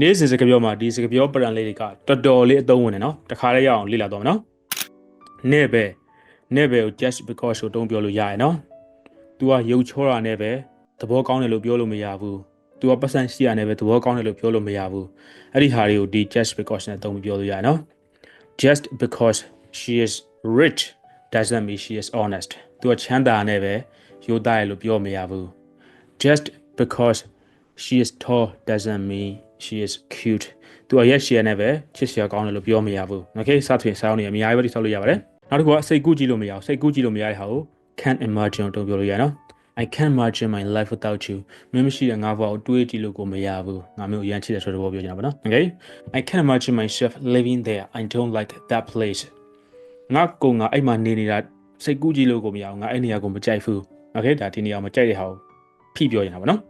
နေ့စဉ်စကားပြောမှာဒီစကားပြောပရန်လေးတွေကတော်တော်လေးအသုံးဝင်တယ်နော်တခါလေးရအောင်လေ့လာတော့မယ်နော်နေ့ပဲနေ့ပဲကို just because ကိုတုံးပြောလို့ရရနော် तू ကရုပ်ချောတာနဲ့ပဲသဘောကောင်းတယ်လို့ပြောလို့မရဘူး तू ကပတ်စံရှိရနဲ့ပဲသဘောကောင်းတယ်လို့ပြောလို့မရဘူးအဲ့ဒီဟာတွေကိုဒီ just because နဲ့တုံးပြီးပြောလို့ရရနော် just because she is rich doesn't mean she is honest သူကချမ်းသာနဲ့ပဲရိုးသားတယ်လို့ပြောမရဘူး just because she is tall doesn't mean she is cute သူကရက်ရှည်နဲ့ပဲချစ်စရာကောင်းတယ်လို့ပြောမရဘူး okay စသဖြင့်စောင်းနေအများကြီးပဲတိဆောက်လို့ရပါတယ်နောက်တစ်ခုကစိတ်ကူးကြည့်လို့မရအောင်စိတ်ကူးကြည့်လို့မရတဲ့ဟာကို can't imagine တော့ပြောလို့ရနော် I can't imagine my life without you မင်းမရှိတဲ့ငါဘဝကိုတွေးကြည့်လို့ကိုမရဘူးငါမျိုးအရန်ချစ်တယ်ဆိုတော့ပြောချင်တာပါနော် okay I can't imagine myself living there I don't like that place ငါကုံငါအဲ့မှာနေနေတာစိတ်ကူးကြည့်လို့ကိုမရအောင်ငါအဲ့နေရာကိုမကြိုက်ဘူး okay ဒါဒီနေရာမှာကြိုက်တဲ့ဟာကိုဖိပြောနေတာပါနော်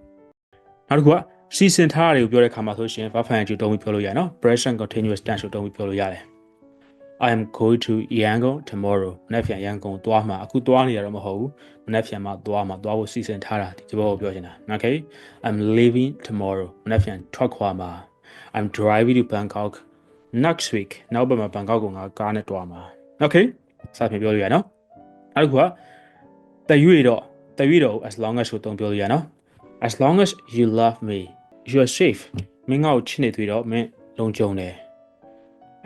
နောက်တစ်ခုက စီစဉ်ထားတာတွေကိုပြောတဲ့ခါမှာဆိုရှင် verb function ကိုတုံးပြီးပြောလို့ရတယ်နော် present continuous tense ကိုတုံးပြီးပြောလို့ရတယ် I am going to Yangon tomorrow မနေ့ပြန်ရန်ကုန်သွားမှာအခုသွားနေရတော့မဟုတ်ဘူးမနေ့ပြန်မှသွားမှာသွားဖို့စီစဉ်ထားတာဒီဘောကိုပြောချင်တာ okay I'm leaving tomorrow မနေ့ပြန်ထွက်ခွာမှာ I'm driving to Bangkok next week နောက်ပတ်မှာဘန်ကောက်ကိုငါကားနဲ့တွားမှာ okay စပြင်ပြောလို့ရနော်နောက်တစ်ခုကတရွေတော့တရွေတော့ as long as ကိုတုံးပြောလို့ရနော် as long as you love me you are safe မင်းငါ့ကိုချစ်နေတွေ့တော့မင်းလုံခြုံတယ်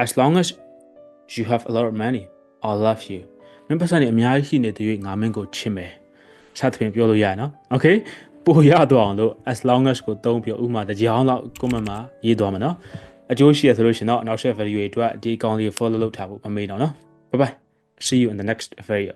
as long as you have a lot of money I love you မင်းပတ်စံနေအများကြီးရှိနေတဲ့၍ငါမင်းကိုချစ်မယ်စသဖြင့်ပြောလို့ရနော် okay ပို့ရတော့အောင်လို့ as long as ကိုသုံးပြီးဥမာတကြောင်လောက် comment မှာရေးသွားမှာနော်အကျိုးရှိရဆိုလို့ရှင်တော့နောက်ဆက် video တွေအတွက်ဒီအကောင့်လေး follow လုပ်ထားဖို့မမေ့တော့နော် bye bye see you in the next video